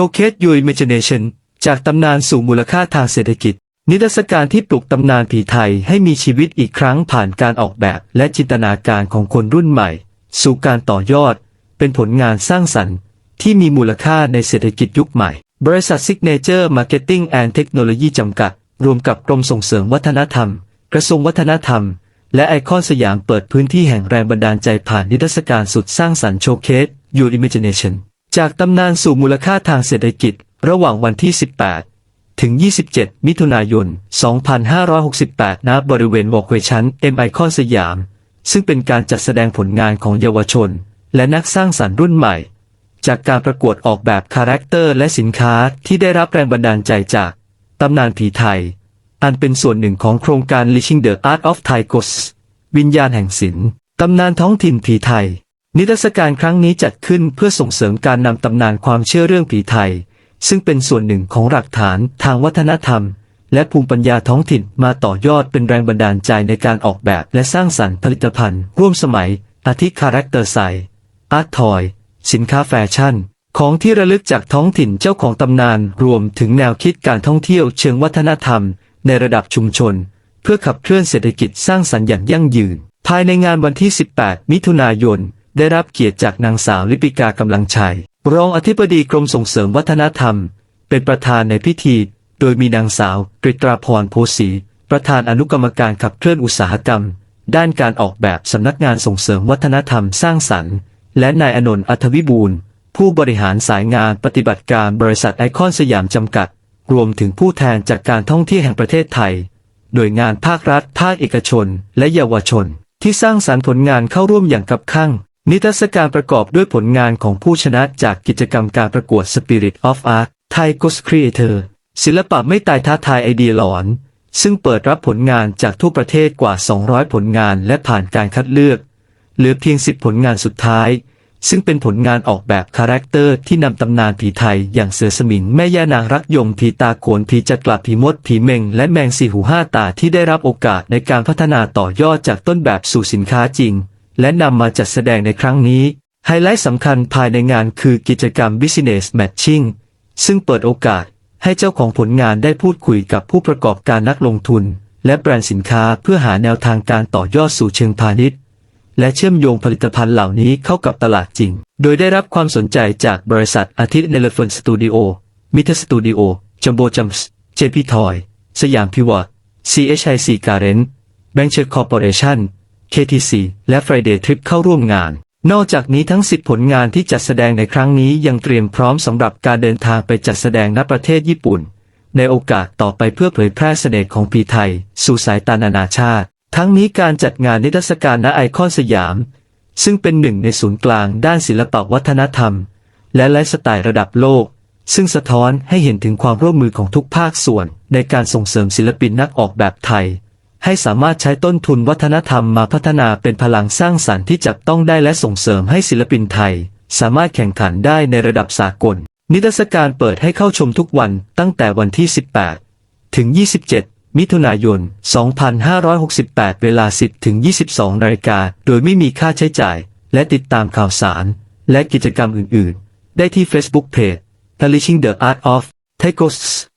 Showcase Your Imagination จากตำนานสู่มูลค่าทางเศรษฐกิจ นิทรรศการที่ปลุกตำนานผีไทยให้มีชีวิตอีกครั้งผ่านการออกแบบและจินตนาการของคนรุ่นใหม่ สู่การต่อยอด เป็นผลงานสร้างสรรค์ ที่มีมูลค่าในเศรษฐกิจยุคใหม่ บริษัท Signature Marketing and Technology จำกัด รวมกับกรมส่งเสริมวัฒนธรรม กระทรวงวัฒนธรรม และไอคอนสยามเปิดพื้นที่แห่งแรงบันดาลใจผ่านนิทรรศการสุดสร้างสรรค์โชว์เคส Your Imagination จากตำนานสู่มูลค่าทางเศรษฐกิจ ระหว่างวันที่ 18 ถึง 27 มิถุนายน 2568 ณ บริเวณวอล์กเวชั้น M ไอคอนสยาม ซึ่งเป็นการจัดแสดงผลงานของเยาวชน และนักสร้างสรรค์รุ่นใหม่ จากการประกวดออกแบบคาแรคเตอร์และสินค้าที่ได้รับแรงบันดาลใจจากตำนานผีไทย อันเป็นส่วนหนึ่งของโครงการ Reaching the Art of Thai Ghosts วิญญาณแห่งศิลป์ตำนานท้องถิ่นผีไทย นิทรรศการครั้งนี้จัดขึ้นเพื่อส่งเสริมการนำตำนานความเชื่อเรื่องผีไทย ซึ่งเป็นส่วนหนึ่งของหลักฐานทางวัฒนธรรม และภูมิปัญญาท้องถิ่นมาต่อยอดเป็นแรงบันดาลใจในการออกแบบและสร้างสรรค์ผลิตภัณฑ์ ร่วมสมัย อาทิคาแรคเตอร์ไซอาร์ตทอย สินค้าแฟชั่น ของที่ระลึกจากท้องถิ่นเจ้าของตำนานรวมถึงแนวคิดการท่องเที่ยวเชิงวัฒนธรรม ในระดับชุมชน เพื่อขับเคลื่อนเศรษฐกิจสร้างสรรค์อย่างยั่งยืน ภายในงานวันที่ 18 มิถุนายน ได้รับเกียรติจากนางสาวลิปิกากำลังชัย รองอธิบดีกรมส่งเสริมวัฒนธรรม เป็นประธานในพิธี โดยมีนางสาวกริตราพรโพสี ประธานอนุกรรมการขับเคลื่อนอุตสาหกรรม ด้านการออกแบบสำนักงานส่งเสริมวัฒนธรรมสร้างสรรค์ และนายอนนท์อัธวิบูลผู้บริหารสายงานปฏิบัติการบริษัทไอคอนสยามจำกัด รวมถึงผู้แทนจากการท่องเที่ยวแห่งประเทศไทย โดยงานภาครัฐ ภาคเอกชน และเยาวชน ที่สร้างสรรค์ผลงานเข้าร่วมอย่างกับข้าง นิทรรศการประกอบด้วยผลงานของผู้ชนะจากกิจกรรมการประกวด Spirit of Art Thai Ghost Creator ศิลปะไม่ตายท้าทายไอเดียหลอน ซึ่งเปิดรับผลงานจากทั่วประเทศกว่า 200 ผลงานและผ่านการคัดเลือก เหลือเพียง 10 ผลงานสุดท้าย ซึ่งเป็นผลงานออกแบบคาแรคเตอร์ที่นำตำนานผีไทย อย่างเสือสมิงแม่ย่านางรักยมผีตาโขนผีจักระผีมดผีเมงและแมงสี่หูห้าตาที่ได้รับโอกาสในการพัฒนาต่อยอดจากต้นแบบสู่สินค้าจริง และนำมาจัดแสดงในครั้งนี้ ไฮไลท์สำคัญภายในงานคือกิจกรรม Business Matching ซึ่งเปิดโอกาสให้เจ้าของผลงานได้พูดคุยกับผู้ประกอบการนักลงทุน และแบรนด์สินค้าเพื่อหาแนวทางการต่อยอดสู่เชิงพาณิชย์ และเชื่อมโยงผลิตภัณฑ์เหล่านี้เข้ากับตลาดจริง โดยได้รับความสนใจจากบริษัทอาทิตย์เนลเฟนสตูดิโอมิเทสตูดิโอจัมโบจัมส์เจพีทอย สยามพิวอต CHIC การเรนแบงเชอร์คอร์ปอเรชั่น KTC และ Friday Trip เข้าร่วมงาน นอกจากนี้ทั้ง 10 ผลงานที่จัดแสดงในครั้งนี้ยังเตรียมพร้อมสำหรับการเดินทางไปจัดแสดงณประเทศญี่ปุ่น ในโอกาสต่อไปเพื่อเผยแพร่เสน่ห์ของผีไทย สู่สายตานานาชาติ ทั้งนี้การจัดงานนิทรรศการณไอคอนสยาม ซึ่งเป็นหนึ่งในศูนย์กลางด้านศิลปวัฒนธรรม และไลฟ์สไตล์ระดับโลก ซึ่งสะท้อนให้เห็นถึงความร่วมมือของทุกภาคส่วน ในการส่งเสริมศิลปินนักออกแบบไทย ให้สามารถใช้ต้นทุนวัฒนธรรมมาพัฒนาเป็นพลังสร้างสรรค์ที่จับต้องได้และส่งเสริมให้ศิลปินไทย สามารถแข่งขันได้ในระดับสากล นิทรรศการเปิดให้เข้าชมทุกวันตั้งแต่วันที่ 18 ถึง 27 มิถุนายน 2568 เวลา 10 ถึง 22 นาฬิกา โดยไม่มีค่าใช้จ่าย และติดตามข่าวสาร และกิจกรรมอื่น ๆ ได้ที่ Facebook Page Publishing the Art of t a i g o s t s